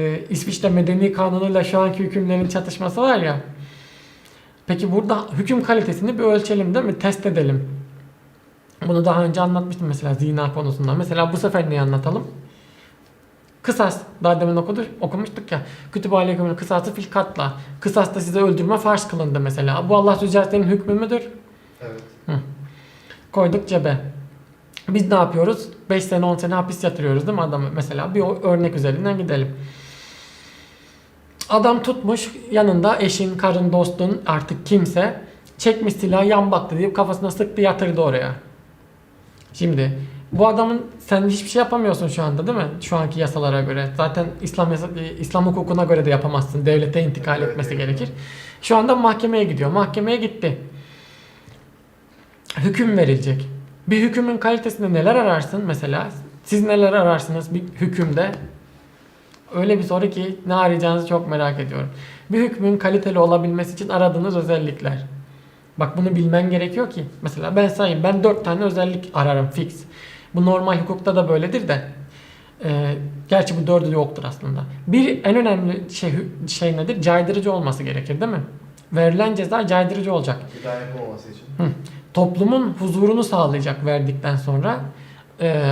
Ee, İsviçre Medeni Kanunu'yla şu anki hükümlerin çatışması var ya. Peki burada hüküm kalitesini bir ölçelim değil mi? Test edelim. Bunu daha önce anlatmıştım mesela zina konusunda. Mesela bu sefer neyi anlatalım? Kısas. Daha demin okudur, okumuştuk ya. Kütüphane hükmünün kısası fil katla. Kısasta size öldürme farz kılındı mesela. Bu Allah Sözcülerinin hükmü müdür? Evet. Koyduk cebe. Biz ne yapıyoruz? 5 sene 10 sene hapis yatırıyoruz değil mi adamı? Mesela bir örnek üzerinden gidelim. Adam tutmuş yanında eşin, karın, dostun artık kimse çekmiş silahı yan baktı deyip kafasına sıktı yatırdı oraya. Şimdi bu adamın sen hiçbir şey yapamıyorsun şu anda değil mi? Şu anki yasalara göre. Zaten İslam yasa- İslam hukukuna göre de yapamazsın. Devlete intikal etmesi gerekir. Şu anda mahkemeye gidiyor. Mahkemeye gitti. Hüküm verilecek. Bir hükümün kalitesinde neler ararsın mesela? Siz neler ararsınız bir hükümde? Öyle bir soru ki ne arayacağınızı çok merak ediyorum. Bir hükmün kaliteli olabilmesi için aradığınız özellikler. Bak bunu bilmen gerekiyor ki. Mesela ben sayayım. Ben 4 tane özellik ararım fix. Bu normal hukukta da böyledir de. Ee, gerçi bu dördü de yoktur aslında. Bir en önemli şey, şey nedir? Caydırıcı olması gerekir değil mi? Verilen ceza caydırıcı olacak Bir daha yapılmaması için. toplumun huzurunu sağlayacak verdikten sonra e,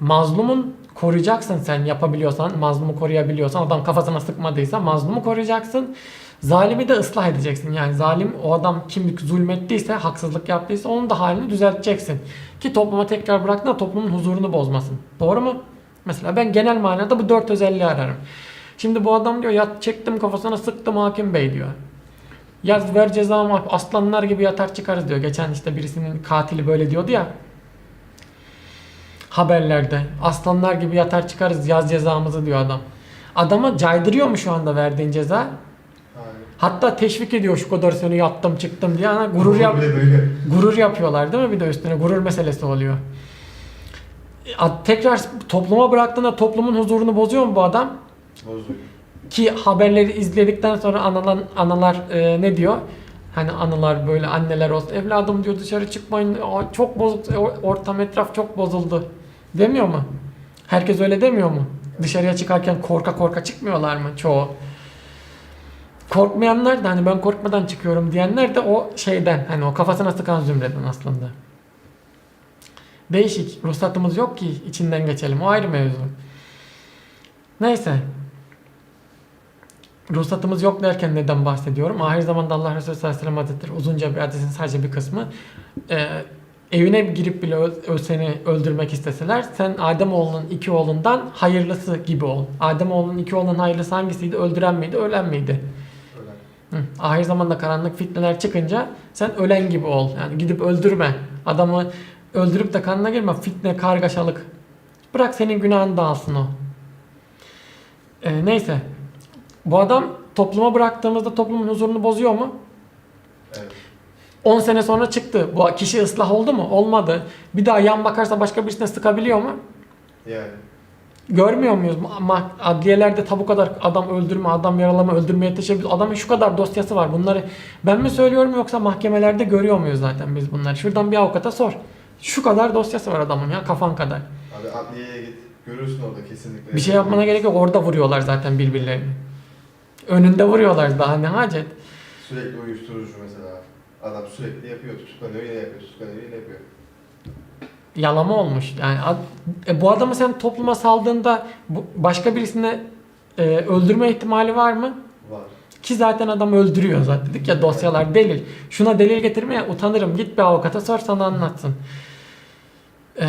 mazlumun koruyacaksın sen yapabiliyorsan mazlumu koruyabiliyorsan adam kafasına sıkmadıysa mazlumu koruyacaksın zalimi de ıslah edeceksin yani zalim o adam kim zulmettiyse haksızlık yaptıysa onun da halini düzelteceksin ki topluma tekrar bıraktığında toplumun huzurunu bozmasın doğru mu? Mesela ben genel manada bu dört özelliği ararım. Şimdi bu adam diyor ya çektim kafasına sıktım hakim bey diyor. Yaz ver cezamı aslanlar gibi yatar çıkarız diyor. Geçen işte birisinin katili böyle diyordu ya. Haberlerde. Aslanlar gibi yatar çıkarız yaz cezamızı diyor adam. Adamı caydırıyor mu şu anda verdiğin ceza? Hayır. Hatta teşvik ediyor şu kadar sene yattım çıktım diye. Ana gurur yap gurur yapıyorlar değil mi bir de üstüne gurur meselesi oluyor. Tekrar topluma bıraktığında toplumun huzurunu bozuyor mu bu adam? Bozuyor. Ki haberleri izledikten sonra analar, analar e, ne diyor? Hani anılar böyle anneler olsun. Evladım diyor dışarı çıkmayın. Çok bozuk o- ortam etraf çok bozuldu. Demiyor mu? Herkes öyle demiyor mu? Dışarıya çıkarken korka korka çıkmıyorlar mı çoğu? Korkmayanlar da hani ben korkmadan çıkıyorum diyenler de o şeyden hani o kafasına sıkan zümreden aslında. Değişik. Ruhsatımız yok ki içinden geçelim. O ayrı mevzu. Neyse. Ruhsatımız yok derken neden bahsediyorum? Ahir zamanda Allah Resulü sallallahu aleyhi ve sellem Hazretleri uzunca bir hadisin sadece bir kısmı e, evine girip bile ö- seni öldürmek isteseler sen Ademoğlunun iki oğlundan hayırlısı gibi ol. Ademoğlunun iki oğlunun hayırlısı hangisiydi? Öldüren miydi? Ölen miydi? Öyle. Hı. Ahir zamanda karanlık fitneler çıkınca sen ölen gibi ol. Yani gidip öldürme. Adamı öldürüp de kanına girme. Fitne, kargaşalık. Bırak senin günahını da alsın o. Ee, neyse. Bu adam topluma bıraktığımızda toplumun huzurunu bozuyor mu? Evet. 10 sene sonra çıktı. Bu kişi ıslah oldu mu? Olmadı. Bir daha yan bakarsa başka birisine sıkabiliyor mu? Yani. Görmüyor muyuz? Ama adliyelerde tabu kadar adam öldürme, adam yaralama, öldürmeye teşebbüs. Adamın şu kadar dosyası var. Bunları ben mi söylüyorum yoksa mahkemelerde görüyor muyuz zaten biz bunları? Şuradan bir avukata sor. Şu kadar dosyası var adamın ya kafan kadar. Abi adliyeye git. Görürsün orada kesinlikle. Bir şey yapmana gerek yok. Orada vuruyorlar zaten birbirlerini. Önünde vuruyorlar daha ne hacet. Sürekli uyuşturucu mesela. Adam sürekli yapıyor. Tutuklanıyor yine yapıyor. Tutuklanıyor yine yapıyor. Yalama olmuş. Yani ad- e, bu adamı sen topluma saldığında bu, başka birisine e, öldürme ihtimali var mı? Var. Ki zaten adam öldürüyor zaten. Dedik ya dosyalar delil. Şuna delil getirmeye utanırım. Git bir avukata sor sana anlatsın. Ee,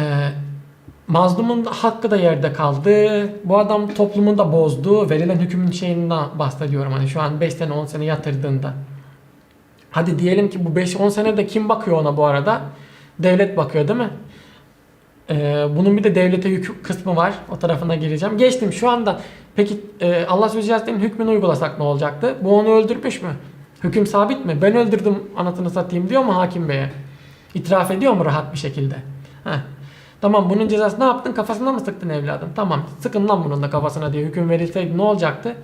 mazlumun hakkı da yerde kaldı. Bu adam toplumunu da bozdu. Verilen hükmün şeyinden bahsediyorum. Hani şu an 5 sene 10 sene yatırdığında. Hadi diyelim ki bu 5-10 senede kim bakıyor ona bu arada? Devlet bakıyor değil mi? Ee, bunun bir de devlete yük kısmı var. O tarafına gireceğim. Geçtim şu anda. Peki e, Allah Sözcü Hazretleri'nin hükmünü uygulasak ne olacaktı? Bu onu öldürmüş mü? Hüküm sabit mi? Ben öldürdüm anasını satayım diyor mu hakim beye? İtiraf ediyor mu rahat bir şekilde? Heh. Tamam bunun cezası ne yaptın? Kafasına mı sıktın evladım? Tamam sıkın lan bunun da kafasına diye hüküm verilseydi ne olacaktı?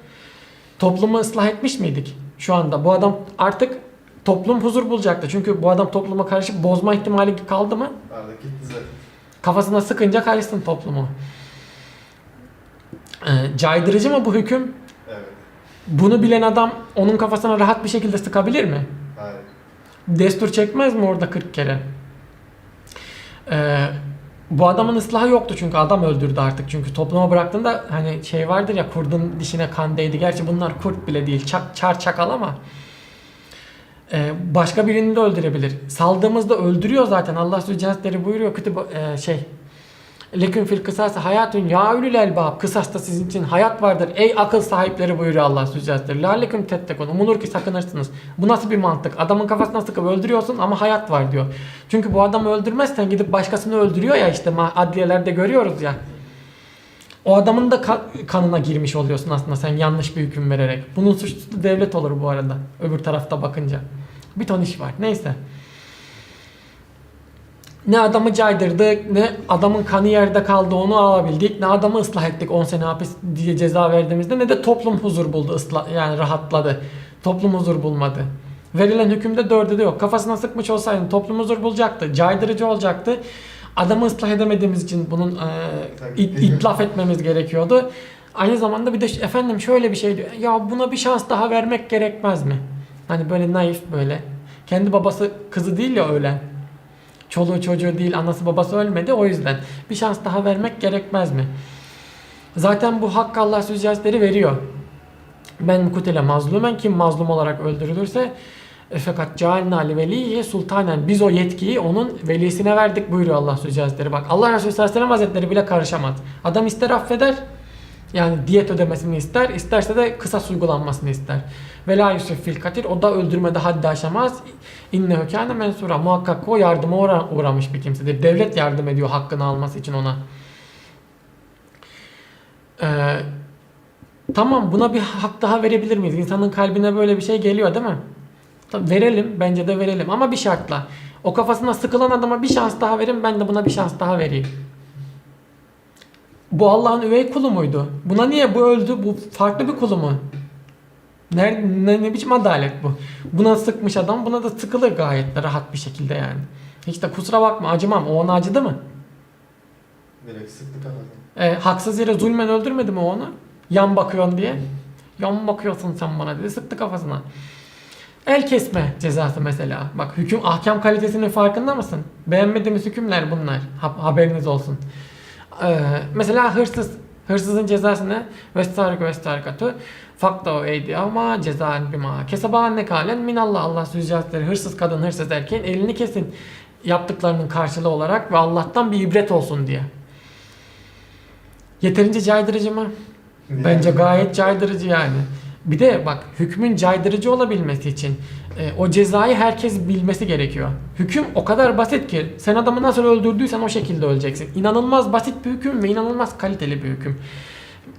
Toplumu ıslah etmiş miydik şu anda? Bu adam artık toplum huzur bulacaktı. Çünkü bu adam topluma karşı bozma ihtimali kaldı mı? Arada gitti zaten. Kafasına sıkınca karışsın toplumu. Ee, caydırıcı mı bu hüküm? Evet. Bunu bilen adam onun kafasına rahat bir şekilde sıkabilir mi? Hayır. Destur çekmez mi orada 40 kere? Ee, bu adamın ıslahı yoktu çünkü adam öldürdü artık. Çünkü topluma bıraktığında hani şey vardır ya kurdun dişine kan değdi. Gerçi bunlar kurt bile değil. Çak, çar çakal ama ee, başka birini de öldürebilir. Saldığımızda öldürüyor zaten. Allah Zülcelatleri buyuruyor. Kötü e, şey Lekün fil kısası hayatun ya ülül elbab. Kısasta sizin için hayat vardır. Ey akıl sahipleri buyuruyor Allah Zülcelatleri. La leküm tettekun. Umulur ki sakınırsınız. Bu nasıl bir mantık? Adamın kafasına sıkıp öldürüyorsun ama hayat var diyor. Çünkü bu adamı öldürmezsen gidip başkasını öldürüyor ya işte adliyelerde görüyoruz ya. O adamın da ka- kanına girmiş oluyorsun aslında sen yanlış bir hüküm vererek. Bunun suçlusu devlet olur bu arada. Öbür tarafta bakınca. Bir ton iş var. Neyse. Ne adamı caydırdık, ne adamın kanı yerde kaldı onu alabildik, ne adamı ıslah ettik 10 sene hapis diye ceza verdiğimizde ne de toplum huzur buldu, ıslah, yani rahatladı. Toplum huzur bulmadı. Verilen hükümde dördü de yok. Kafasına sıkmış olsaydın toplum huzur bulacaktı, caydırıcı olacaktı. Adamı ıslah edemediğimiz için bunun e, it- itlaf etmemiz gerekiyordu. Aynı zamanda bir de efendim şöyle bir şey diyor. Ya buna bir şans daha vermek gerekmez mi? Hani böyle naif böyle. Kendi babası kızı değil ya ölen. Çoluğu çocuğu değil anası babası ölmedi o yüzden. Bir şans daha vermek gerekmez mi? Zaten bu hakkı Allah Sözcüsleri veriyor. Ben kutile mazlumen kim mazlum olarak öldürülürse e, fakat cealna li veliye sultanen biz o yetkiyi onun velisine verdik buyuruyor Allah Sözcüsleri. Bak Allah Resulü sallallahu aleyhi ve sellem hazretleri bile karışamaz. Adam ister affeder yani diyet ödemesini ister, isterse de kısas uygulanmasını ister. Ve la yusuf fil katil, o da öldürmede haddi aşamaz. İnnehu kâne mensura, muhakkak o yardıma uğra- uğramış bir kimsedir. Devlet yardım ediyor hakkını alması için ona. Ee, tamam buna bir hak daha verebilir miyiz? İnsanın kalbine böyle bir şey geliyor değil mi? Tabii verelim, bence de verelim ama bir şartla. O kafasına sıkılan adama bir şans daha verin, ben de buna bir şans daha vereyim. Bu Allah'ın üvey kulu muydu? Buna niye bu öldü? Bu farklı bir kulu mu? Ne, ne, ne biçim adalet bu? Buna sıkmış adam buna da sıkılır gayet de rahat bir şekilde yani. Hiç de kusura bakma acımam. O ona acıdı mı? Direkt sıktı kafasına. E, haksız yere zulmen öldürmedi mi o onu? Yan bakıyorsun diye. Yan bakıyorsun sen bana dedi. Sıktı kafasına. El kesme cezası mesela. Bak hüküm ahkam kalitesinin farkında mısın? Beğenmediğimiz hükümler bunlar. Ha- haberiniz olsun. Ee, mesela hırsız. Hırsızın cezası ne? Vestarık vestarikatü. Fakta eydi ama cezan bima. Kesaba ne kalen minallah Allah sözcüsleri. Hırsız kadın, hırsız erkeğin elini kesin. Yaptıklarının karşılığı olarak ve Allah'tan bir ibret olsun diye. Yeterince caydırıcı mı? Bence gayet caydırıcı yani. Bir de bak hükmün caydırıcı olabilmesi için e, o cezayı herkes bilmesi gerekiyor. Hüküm o kadar basit ki sen adamı nasıl öldürdüysen o şekilde öleceksin. İnanılmaz basit bir hüküm ve inanılmaz kaliteli bir hüküm.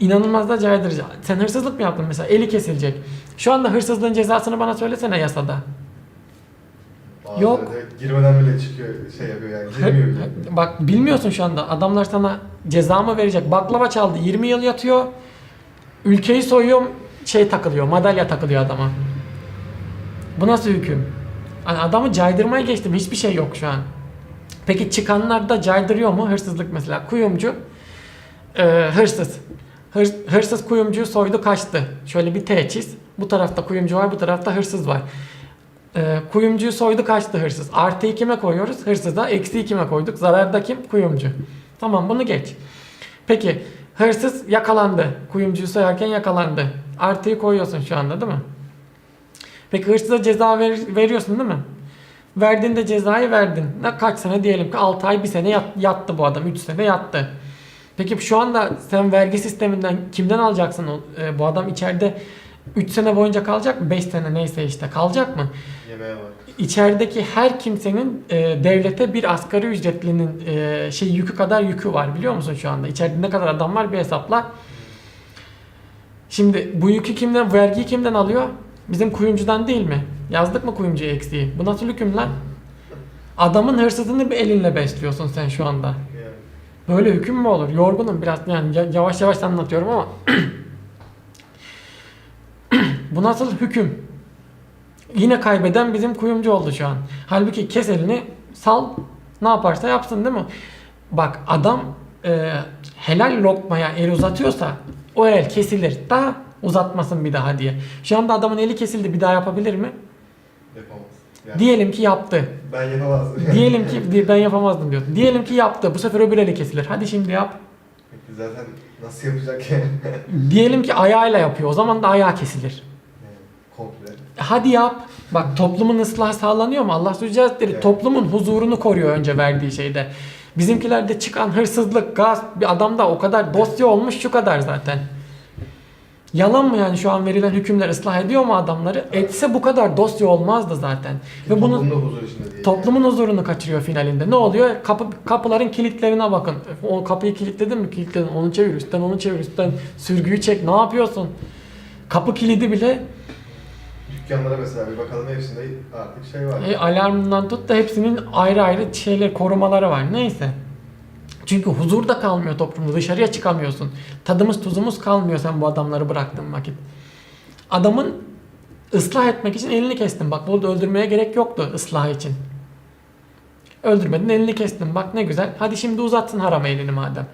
İnanılmaz da caydırıcı. Sen hırsızlık mı yaptın mesela? Eli kesilecek. Şu anda hırsızlığın cezasını bana söylesene yasada. Bazıları Yok. girmeden bile çıkıyor, şey yapıyor yani, girmiyor bile. Bak bilmiyorsun şu anda. Adamlar sana ceza mı verecek? Baklava çaldı. 20 yıl yatıyor. Ülkeyi soyuyor. Şey takılıyor. Madalya takılıyor adama. Bu nasıl hüküm? Hani adamı caydırmaya geçtim. Hiçbir şey yok şu an. Peki çıkanlar da caydırıyor mu? Hırsızlık mesela. Kuyumcu. e, hırsız. Hırs- hırsız kuyumcuyu soydu kaçtı. Şöyle bir teçhiz. Bu tarafta kuyumcu var. Bu tarafta hırsız var. Ee, kuyumcuyu soydu kaçtı hırsız. Artıyı kime koyuyoruz? Hırsıza. Eksiği kime koyduk? Zararda kim? Kuyumcu. Tamam bunu geç. Peki hırsız yakalandı. Kuyumcuyu soyarken yakalandı. Artıyı koyuyorsun şu anda değil mi? Peki hırsıza ceza ver- veriyorsun değil mi? Verdiğinde cezayı verdin. Ne kaç sene diyelim ki 6 ay 1 sene yat- yattı bu adam. 3 sene yattı. Peki şu anda sen vergi sisteminden kimden alacaksın? e, bu adam içeride 3 sene boyunca kalacak mı? 5 sene neyse işte kalacak mı? Yemeğe. İçerideki her kimsenin e, devlete bir asgari ücretlinin e, şey yükü kadar yükü var biliyor musun şu anda? İçeride ne kadar adam var bir hesapla. Şimdi bu yükü kimden, vergiyi kimden alıyor? Bizim kuyumcudan değil mi? Yazdık mı kuyumcuya eksiği? Bu nasıl hüküm lan? Adamın hırsızını bir elinle besliyorsun sen şu anda. Böyle hüküm mü olur? Yorgunum biraz yani ya- yavaş yavaş anlatıyorum ama bu nasıl hüküm? Yine kaybeden bizim kuyumcu oldu şu an. Halbuki kes elini sal ne yaparsa yapsın değil mi? Bak adam e, helal lokmaya el uzatıyorsa O el kesilir. Daha uzatmasın bir daha diye. Şu anda adamın eli kesildi bir daha yapabilir mi? Yapamaz. Yani Diyelim ki yaptı. ben yapamazdım. Diyelim ki ben yapamazdım diyor. Diyelim ki yaptı. Bu sefer öbür eli kesilir. Hadi şimdi yap. Peki zaten nasıl yapacak yani? Diyelim ki ayağıyla yapıyor. O zaman da ayağı kesilir. Komple. Hadi yap. Bak toplumun ıslahı sağlanıyor mu? Allah Sözcü Hazretleri toplumun huzurunu koruyor önce verdiği şeyde. Bizimkilerde çıkan hırsızlık, gasp, bir adamda o kadar dosya olmuş şu kadar zaten. Yalan mı yani şu an verilen hükümler ıslah ediyor mu adamları? Etse bu kadar dosya olmazdı zaten. Ve bunu Toplumda huzur içinde değil. toplumun huzurunu kaçırıyor finalinde. Ne oluyor? Kapı, kapıların kilitlerine bakın. O kapıyı kilitledin mi? Kilitledin. Onu çevir üstten, onu çevir üstten. Sürgüyü çek. Ne yapıyorsun? Kapı kilidi bile Dükkanlara mesela bir bakalım hepsinde artık şey var. E, alarmından tut da hepsinin ayrı ayrı şeyler korumaları var. Neyse. Çünkü huzur da kalmıyor toplumda. Dışarıya çıkamıyorsun. Tadımız tuzumuz kalmıyor sen bu adamları bıraktığın vakit. Adamın ıslah etmek için elini kestin. Bak burada öldürmeye gerek yoktu ıslah için. Öldürmedin elini kestin. Bak ne güzel. Hadi şimdi uzatsın haram elini madem.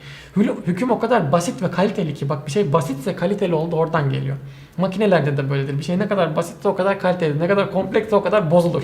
Hüküm o kadar basit ve kaliteli ki. Bak bir şey basitse kaliteli oldu oradan geliyor. Makinelerde de böyledir. Bir şey ne kadar basitse o kadar kaliteli. Ne kadar komplekse o kadar bozulur.